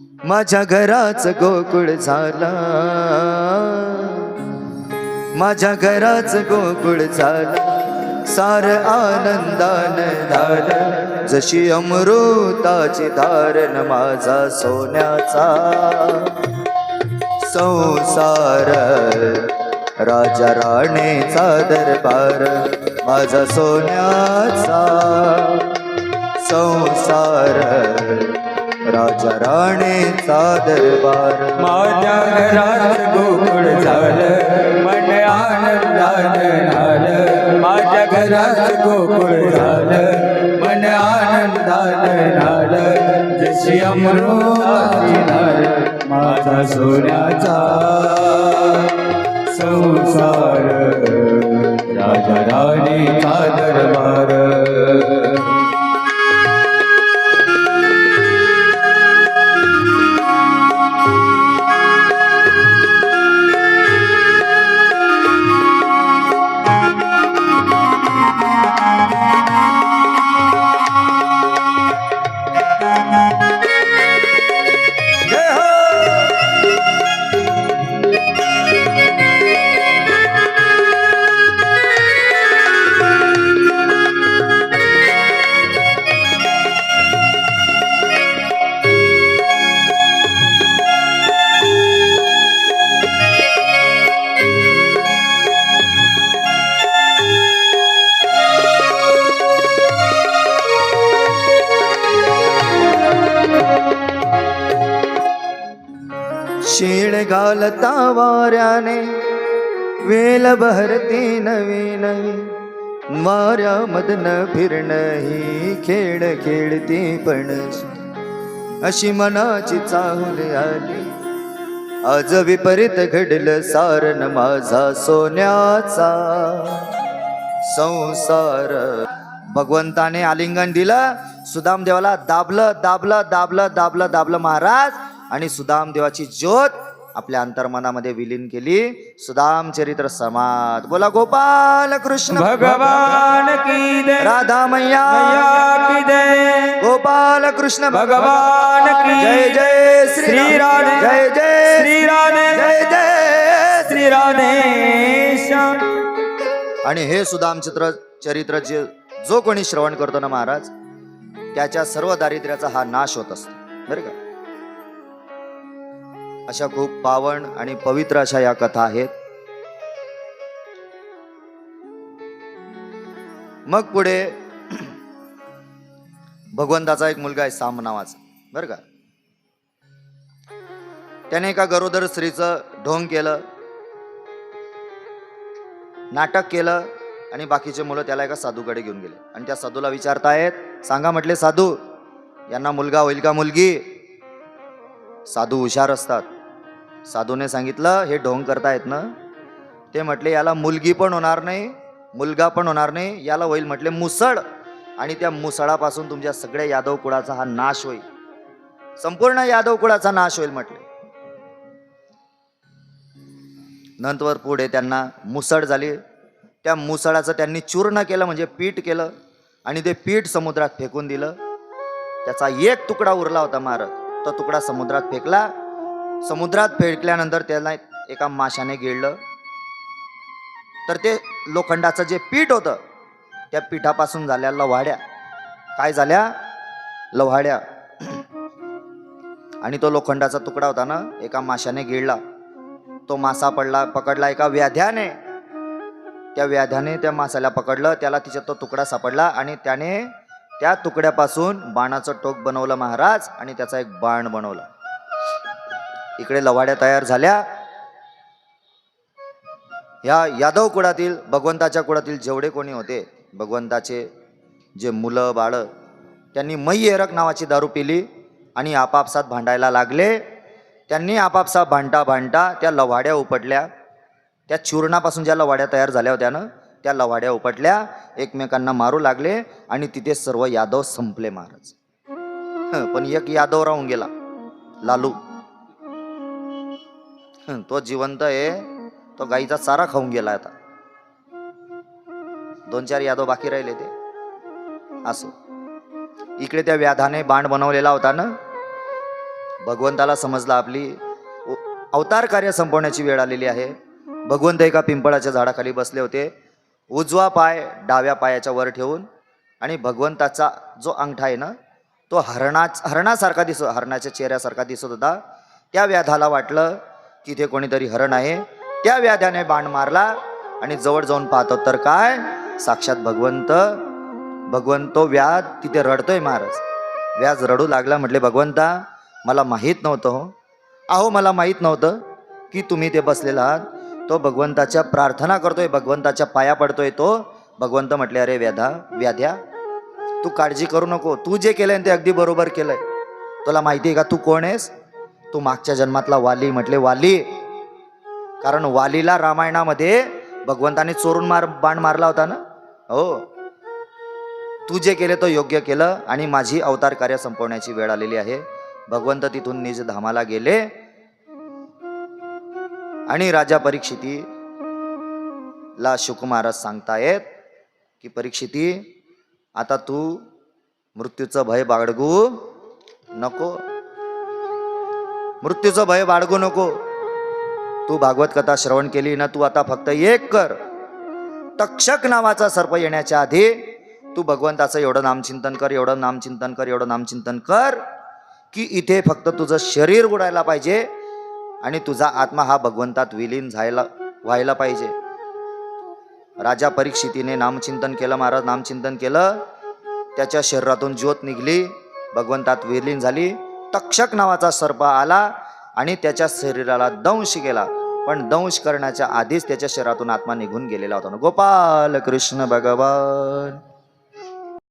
माझ्या घराच गोकुळ झाला. माझ्या घराच गोकुळ झाला. सार आनंदान झालं. जशी अमृताची धारण माझा सोन्याचा. संसार राजा राणेचा दरबार माझा सोन्याचा. संसार राजा राणेचा दरबार. माझ्या घरात गोकुळ झालं मन आनंदानं झालं माझ्या घरात गोकुळ झालं मन आनंदानं झालं जशी अमृताची माझा सोन्याचा संसार. राजा राणीचा दरबार. शेण घालता वाऱ्याने वेल बहरते नवी नवी वाऱ्यामधन फिरण ही खेळ खेळते पण. अशी मनाची चाहूल आली. आज विपरीत घडलं सारण माझा सोन्याचा संसार. भगवंताने आलिंगन दिलं सुदाम देवाला दाबलं दाबलं दाबलं दाबलं दाबलं महाराज. आणि सुदाम देवाची ज्योत आपल्या अंतर्मनामध्ये विलीन केली. सुदाम चरित्र समाज बोला गोपाल कृष्ण. भगवान की दे. राधा मैया की दे. गोपाल कृष्ण भगवान. की जय जय श्री राधे राधे जय जय श्री राधे जय जय श्री राधेश आणि हे सुदाम चित्र चरित्र जे जो कोणी श्रवण करतो ना महाराज त्याच्या सर्व दारिद्र्याचा हा नाश होत असतो. बरं का? अशा खूप पावन आणि पवित्र अशा या कथा आहेत. मग पुढे भगवंताचा एक मुलगा आहे साम नावाचा. बरं का? त्याने एका गरोदर स्त्रीचं ढोंग केलं नाटक केलं आणि बाकीचे मुलं त्याला एका साधूकडे घेऊन गेले. आणि त्या साधूला विचारतायत सांगा म्हटले साधू यांना मुलगा होईल का मुलगी? साधू हुशार असतात. साधूने सांगितलं हे ढोंग करतायत ना. ते म्हटले याला मुलगी पण होणार नाही मुलगा पण होणार नाही याला होईल म्हटले मुसळ. आणि त्या मुसळापासून तुमच्या सगळ्या यादव कुळाचा हा नाश होईल. संपूर्ण यादव कुळाचा नाश होईल म्हटले. नंतर पुढे त्यांना मुसळ झाली. त्या मुसळाचं त्यांनी चूर्ण केलं म्हणजे पीठ केलं. आणि ते पीठ समुद्रात फेकून दिलं. त्याचा एक तुकडा उरला होता महाराज तो तुकडा समुद्रात फेकला. समुद्रात फेकल्यानंतर त्याला एका माशाने गिळलं. तर ते लोखंडाचं जे पीठ होतं त्या पिठापासून झाल्या लव्हाड्या. काय झाल्या? लव्हाड्या. आणि तो लोखंडाचा तुकडा होता ना एका माशाने गिळला. तो मासा पडला पकडला एका व्याध्याने. त्या व्याध्याने त्या मासाला पकडलं त्याला तिचा तो तुकडा सापडला आणि त्याने त्या तुकड्यापासून बाणाचं टोक बनवलं महाराज आणि त्याचा एक बाण बनवला. इकडे लवाड्या तयार झाल्या. या यादव कुळातील भगवंताच्या कुळातील जेवढे कोणी होते भगवंताचे जे मुलं बाळं त्यांनी मई एरक नावाची दारू पिली आणि आपापसात भांडायला लागले. त्यांनी आपापसात भांडता भांडता त्या लवाड्या उपटल्या. त्या चूर्णापासून ज्या लवाड्या तयार झाल्या होत्या ना त्या लवाड्या उपटल्या एकमेकांना मारू लागले आणि तिथे सर्व यादव संपले महाराज. पण एक यादव राहून गेला लालू. तो जिवंत आहे. तो गाईचा चारा खाऊन गेला आता. दोन चार यादव बाकी राहिले ते. असो. इकडे त्या व्याधाने बाण बनवलेला होता ना? भगवंताला समजलं आपली. अवतार कार्य संपवण्याची वेळ आलेली आहे. भगवंत एका पिंपळाच्या झाडाखाली बसले होते. उजवा पाय डाव्या पायाच्या वर ठेवून आणि भगवंताचा जो अंगठा आहे ना तो हरणा हरणासारखा दिसत हरणाच्या चेहऱ्यासारखा दिसत होता. त्या व्याधाला वाटलं तिथे कोणीतरी हरण आहे त्या व्याध्याने बाण मारला आणि जवळ जाऊन पाहतो तर काय? साक्षात भगवंत भगवंत तो व्याध तिथे रडतोय महाराज. व्याज रडू लागला म्हटले भगवंता मला माहीत नव्हतं हो. अहो मला माहीत नव्हतं की तुम्ही ते बसलेला आहात. तो भगवंताच्या प्रार्थना करतोय भगवंताच्या पाया पडतोय तो. भगवंत म्हटले अरे व्याधा व्याध्या तू काळजी करू नको. तू जे केलंय ते अगदी बरोबर केलंय. तुला माहिती आहे का तू कोण आहेस? तू मागच्या जन्मातला वाली म्हटले वाली. कारण वालीला रामायणामध्ये भगवंताने चोरून मार बाण मारला होता ना? हो. तू जे केले तो योग्य केलं आणि माझी अवतार कार्य संपवण्याची वेळ आलेली आहे. भगवंत तिथून निज धामाला गेले. आणि राजा परीक्षिती ला शुकुमारच सांगतायत की परीक्षिती आता तू मृत्यूचं भय बाळगू नको. मृत्यूचं भय बाळगू नको. तू भागवत कथा श्रवण केली ना तू आता फक्त एक कर. तक्षक नावाचा सर्प येण्याच्या आधी तू भगवंताचं एवढं नामचिंतन कर एवढं नामचिंतन कर एवढं नामचिंतन कर की इथे फक्त तुझं शरीर उडायला पाहिजे आणि तुझा आत्मा हा भगवंतात विलीन झायला व्हायला पाहिजे. राजा परीक्षितीने नामचिंतन केलं महाराज नामचिंतन केलं. त्याच्या शरीरातून ज्योत निघली भगवंतात विलीन झाली. तक्षक नावाचा सर्प आला आणि त्याच्या शरीराला दंश केला. पण दंश करण्याच्या आधीच त्याच्या शरीरातून आत्मा निघून गेलेला होता. गोपाल कृष्ण भगवान.